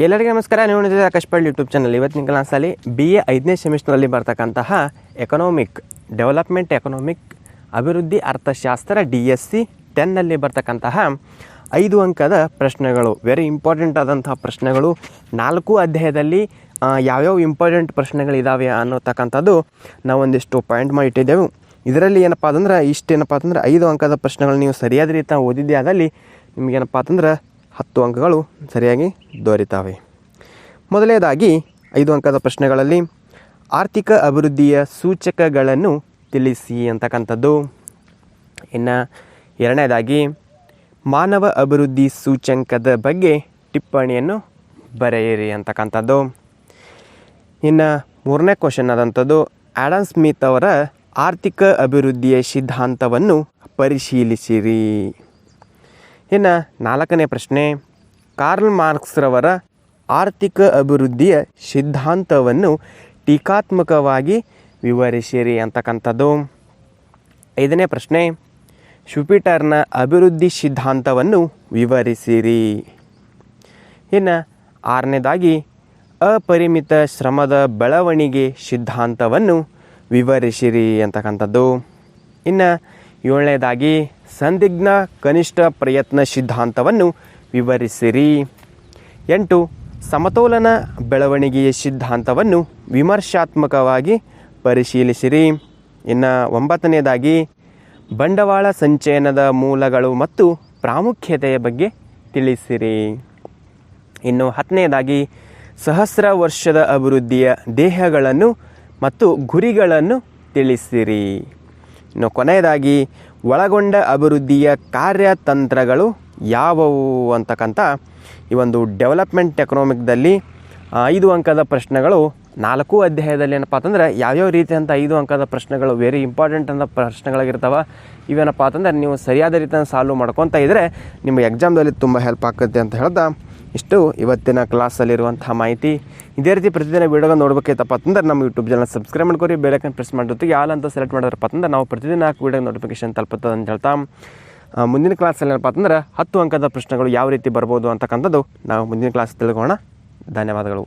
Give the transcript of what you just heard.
ಎಲ್ಲರಿಗೂ ನಮಸ್ಕಾರ. ನೀವು ನೋಡಿದ್ರೆ ಆಕಾಶ್ ಯೂಟ್ಯೂಬ್ ಚಾನಲ್ ಇವತ್ತಿನ ಕ್ಲಾಸಲ್ಲಿ ಬಿ ಎ ಐದನೇ ಸೆಮಿಸ್ಟರ್ನಲ್ಲಿ ಬರ್ತಕ್ಕಂತಹ ಎಕನಾಮಿಕ್ ಡೆವಲಪ್ಮೆಂಟ್ ಎಕನಾಮಿಕ್ ಅಭಿವೃದ್ಧಿ, ಅರ್ಥಶಾಸ್ತ್ರ ಡಿ ಎಸ್ ಸಿ ಟೆನ್ನಲ್ಲಿ ಬರ್ತಕ್ಕಂತಹ ಐದು ಅಂಕದ ಪ್ರಶ್ನೆಗಳು. ವೆರಿ ಇಂಪಾರ್ಟೆಂಟ್ ಆದಂತಹ ಪ್ರಶ್ನೆಗಳು. ನಾಲ್ಕು ಅಧ್ಯಾಯದಲ್ಲಿ ಯಾವ್ಯಾವ ಇಂಪಾರ್ಟೆಂಟ್ ಪ್ರಶ್ನೆಗಳಿದ್ದಾವೆ ಅನ್ನೋತಕ್ಕಂಥದ್ದು ನಾವು ಒಂದಿಷ್ಟು ಪಾಯಿಂಟ್ ಮಾಡಿ ಇಟ್ಟಿದ್ದೆವು. ಇದರಲ್ಲಿ ಏನಪ್ಪ ಅಂತಂದ್ರೆ ಇಷ್ಟೇನಪ್ಪ ಅಂತಂದ್ರೆ ಐದು ಅಂಕದ ಪ್ರಶ್ನೆಗಳು ನೀವು ಸರಿಯಾದ ರೀತಿ ಓದಿದ್ದೆ ಆದಲ್ಲಿ ನಿಮಗೇನಪ್ಪ ಅಂತಂದ್ರೆ ಹತ್ತು ಅಂಕಗಳು ಸರಿಯಾಗಿ ದೊರೆತಾವೆ. ಮೊದಲನೇದಾಗಿ ಐದು ಅಂಕದ ಪ್ರಶ್ನೆಗಳಲ್ಲಿ ಆರ್ಥಿಕ ಅಭಿವೃದ್ಧಿಯ ಸೂಚಕಗಳನ್ನು ತಿಳಿಸಿ ಅಂತಕ್ಕಂಥದ್ದು. ಇನ್ನು ಎರಡನೇದಾಗಿ ಮಾನವ ಅಭಿವೃದ್ಧಿ ಸೂಚ್ಯಂಕದ ಬಗ್ಗೆ ಟಿಪ್ಪಣಿಯನ್ನು ಬರೆಯಿರಿ ಅಂತಕ್ಕಂಥದ್ದು. ಇನ್ನು ಮೂರನೇ ಕ್ವಶನ್ ಆದಂಥದ್ದು, ಆಡಮ್ ಸ್ಮಿತ್ ಅವರ ಆರ್ಥಿಕ ಅಭಿವೃದ್ಧಿಯ ಸಿದ್ಧಾಂತವನ್ನು ಪರಿಶೀಲಿಸಿರಿ. ಇನ್ನು ನಾಲ್ಕನೇ ಪ್ರಶ್ನೆ. ಕಾರ್ಲ್ ಮಾರ್ಕ್ಸ್ರವರ ಆರ್ಥಿಕ ಅಭಿವೃದ್ಧಿಯ ಸಿದ್ಧಾಂತವನ್ನು ಟೀಕಾತ್ಮಕವಾಗಿ ವಿವರಿಸಿರಿ ಅಂತಕ್ಕಂಥದ್ದು. ಐದನೇ ಪ್ರಶ್ನೆ. ಶುಪಿಟರ್ನ ಅಭಿವೃದ್ಧಿ ಸಿದ್ಧಾಂತವನ್ನು ವಿವರಿಸಿರಿ. ಇನ್ನು ಆರನೇದಾಗಿ, ಅಪರಿಮಿತ ಶ್ರಮದ ಬೆಳವಣಿಗೆ ಸಿದ್ಧಾಂತವನ್ನು ವಿವರಿಸಿರಿ ಅಂತಕ್ಕಂಥದ್ದು. ಇನ್ನು ಏಳನೇದಾಗಿ ಸಂದಿಗ್ಧ ಕನಿಷ್ಠ ಪ್ರಯತ್ನ ಸಿದ್ಧಾಂತವನ್ನು ವಿವರಿಸಿರಿ. ಎಂಟು, ಸಮತೋಲನ ಬೆಳವಣಿಗೆಯ ಸಿದ್ಧಾಂತವನ್ನು ವಿಮರ್ಶಾತ್ಮಕವಾಗಿ ಪರಿಶೀಲಿಸಿರಿ. ಇನ್ನು ಒಂಬತ್ತನೇದಾಗಿ, ಬಂಡವಾಳ ಸಂಚಯನದ ಮೂಲಗಳು ಮತ್ತು ಪ್ರಾಮುಖ್ಯತೆಯ ಬಗ್ಗೆ ತಿಳಿಸಿರಿ. ಇನ್ನು ಹತ್ತನೇದಾಗಿ, ಸಹಸ್ರ ವರ್ಷದ ಅಭಿವೃದ್ಧಿಯ ದೇಹಗಳನ್ನು ಮತ್ತು ಗುರಿಗಳನ್ನು ತಿಳಿಸಿರಿ. ಇನ್ನು ಕೊನೆಯದಾಗಿ ಒಳಗೊಂಡ ಅಭಿವೃದ್ಧಿಯ ಕಾರ್ಯತಂತ್ರಗಳು ಯಾವುವು ಅಂತಕ್ಕಂಥ ಈ ಒಂದು ಡೆವಲಪ್ಮೆಂಟ್ ಎಕನಾಮಿಕ್ದಲ್ಲಿ ಐದು ಅಂಕದ ಪ್ರಶ್ನೆಗಳು ನಾಲ್ಕು ಅಧ್ಯಾಯದಲ್ಲಿ ಏನಪ್ಪ ಅಂತಂದ್ರೆ ಯಾವ್ಯಾವ ರೀತಿಯಂಥ ಐದು ಅಂಕದ ಪ್ರಶ್ನೆಗಳು ವೆರಿ ಇಂಪಾರ್ಟೆಂಟ್ ಅಂತ ಪ್ರಶ್ನೆಗಳಾಗಿರ್ತಾವೆ, ಇವೇನಪ್ಪ ಅಂತಂದ್ರೆ ನೀವು ಸರಿಯಾದ ರೀತಿಯನ್ನು ಸಾಲ್ವ್ ಮಾಡ್ಕೊತಾ ಇದ್ದರೆ ನಿಮಗೆ ಎಕ್ಸಾಮ್ದಲ್ಲಿ ತುಂಬ ಹೆಲ್ಪ್ ಆಗುತ್ತೆ ಅಂತ ಹೇಳ್ದ. ಇಷ್ಟು ಇವತ್ತಿನ ಕ್ಲಾಸಲ್ಲಿರುವಂಥ ಮಾಹಿತಿ. ಇದೇ ರೀತಿ ಪ್ರತಿದಿನ ವೀಡಿಯೋನ ನೋಡ್ಬೇಕೈತಪ್ಪ ಅಂತಂದ್ರೆ ನಮ್ಮ ಯೂಟ್ಯೂಬ್ ಚಾನಲ್ ಸಬ್ಸ್ಕ್ರೈಬ್ ಮಾಡ್ಕೊರಿ ಬೇರೆಕನ್ ಪ್ರೆಸ್ ಮಾಡಿರ್ತೀವಿ ಯಾಲ್ ಅಂತ ಸೆಲೆಕ್ಟ್ ಮಾಡಿದ್ರಪ್ಪ ಅಂತಂದ್ರೆ ನಾವು ಪ್ರತಿದಿನ ಹಾಕಿ ವೀಡಿಯೋ ನೋಟಿಫಿಕೇಶನ್ ತಲುಪುತ್ತದೆ ಅಂತ ಹೇಳ್ತಾ. ಮುಂದಿನ ಕ್ಲಾಸಲ್ಲಿ ಏನಪ್ಪ ಅಂತಂದ್ರೆ ಹತ್ತು ಅಂಕದ ಪ್ರಶ್ನೆಗಳು ಯಾವ ರೀತಿ ಬರ್ಬೋದು ಅಂತಕ್ಕಂಥದ್ದು ನಾವು ಮುಂದಿನ ಕ್ಲಾಸ್ ತಿಳ್ಕೋಣ ಧನ್ಯವಾದಗಳು.